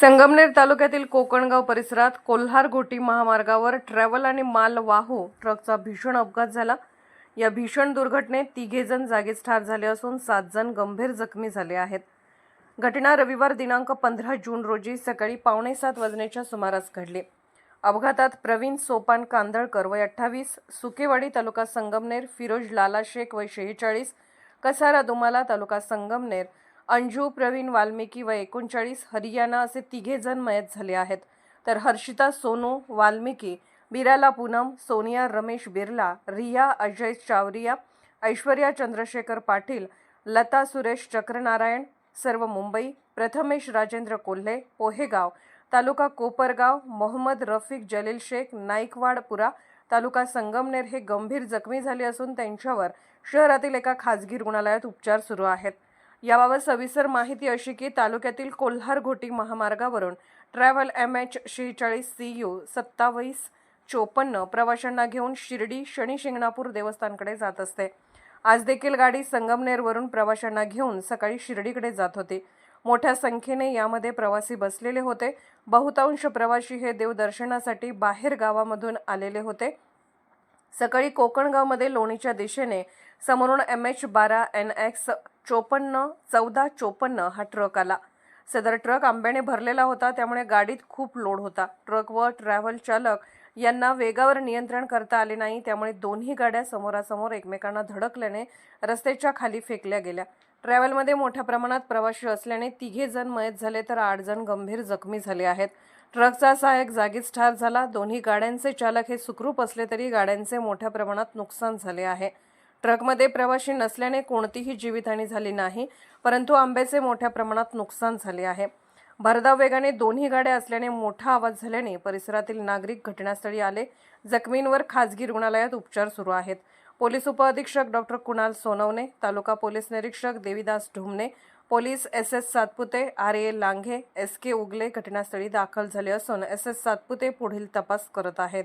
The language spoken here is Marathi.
संगमनेर तालुक्यातील कोकणगाव परिसरात कोल्हार घोटी महामार्गावर ट्रॅव्हल आणि माल वाहू ट्रकचा भीषण अपघात झाला. या भीषण दुर्घटनेत तिघे जण जागीच ठार झाले असून सात जण गंभीर जखमी झाले आहेत. घटना रविवार दिनांक पंधरा जून रोजी सकाळी पावणे सात वाजण्याच्या सुमारास घडली. अपघातात प्रवीण सोपान कांदळकर वय अठ्ठावीस सुकेवाडी तालुका संगमनेर फिरोज लाला शेख वय शेहेचाळीस कसारा दुमाला तालुका संगमनेर अंजू प्रवीण वाल्मिकी व एकोणचाळीस हरियाणा असे तिघे जण मयत झाले आहेत. तर हर्षिता सोनू वाल्मिकी बिराला पूनम सोनिया रमेश बिर्ला रिया अजय चावरिया ऐश्वर्या चंद्रशेखर पाटील लता सुरेश चक्रनारायण सर्व मुंबई प्रथमेश राजेंद्र कोल्हे पोहेगाव तालुका कोपरगाव मोहम्मद रफिक जलील शेख नाईकवाडपुरा तालुका संगमनेर हे गंभीर जखमी झाले असून त्यांच्यावर शहरातील एका खाजगी रुग्णालयात उपचार सुरू आहेत. याबाबत सविस्तर माहिती अशी की तालुक्यातील कोल्हार घोटी महामार्गावरून ट्रॅव्हल एम एच शेहेचाळीस सी यू सत्तावीस चोपन्न प्रवाशांना घेऊन शिर्डी शनी शिंगणापूर देवस्थानकडे जात असते. आज देखील गाडी संगमनेरवरून प्रवाशांना घेऊन सकाळी शिर्डीकडे जात होती. मोठ्या संख्येने यामध्ये प्रवासी बसलेले होते. बहुतांश प्रवासी हे देवदर्शनासाठी बाहेर गावामधून आलेले होते. सकाळी कोकणगावमध्ये लोणीच्या दिशेने समोरून एम एच बारा एन एक्स चोपन्न चौदा चोपन्न हा ट्रक आला. सदर ट्रक आंब्याने भरलेला होता त्यामुळे गाडीत खूप लोड होता. ट्रक व ट्रॅव्हल चालक यांना वेगावर नियंत्रण करता आले नाही त्यामुळे दोन्ही गाड्या समोरासमोर एकमेकांना धडकल्याने रस्त्याच्या खाली फेकल्या गेल्या. ट्रॅव्हलमध्ये मोठ्या प्रमाणात प्रवासी असल्याने तिघे जण मयत झाले तर आठ जण गंभीर जखमी झाले आहेत. ट्रकचा सहाय्यक जागीच ठार झाला दोन्ही गाड्यांचे चालक हे सुखरूप असले तरी गाड्यांचे मोठ्या प्रमाणात नुकसान झाले आहे. ट्रकमध्ये प्रवासी नसल्याने कोणतीही जीवितहानी झाली नाही परंतु आंब्याचे मोठ्या प्रमाणात नुकसान झाले आहे. भरधाव वेगाने दोन्ही गाड्या असल्याने मोठा आवाज झाल्याने परिसरातील नागरिक घटनास्थळी आले. जखमींवर खाजगी रुग्णालयात उपचार सुरू आहेत. पोलीस उपअधीक्षक डॉक्टर कुणाल सोनवणे तालुका पोलीस निरीक्षक Devidas Dhumane police S S Satpute R A Langhe S K Ugale घटनास्थळी दाखल झाले असून एस एस सातपुते पुढील तपास करत आहेत.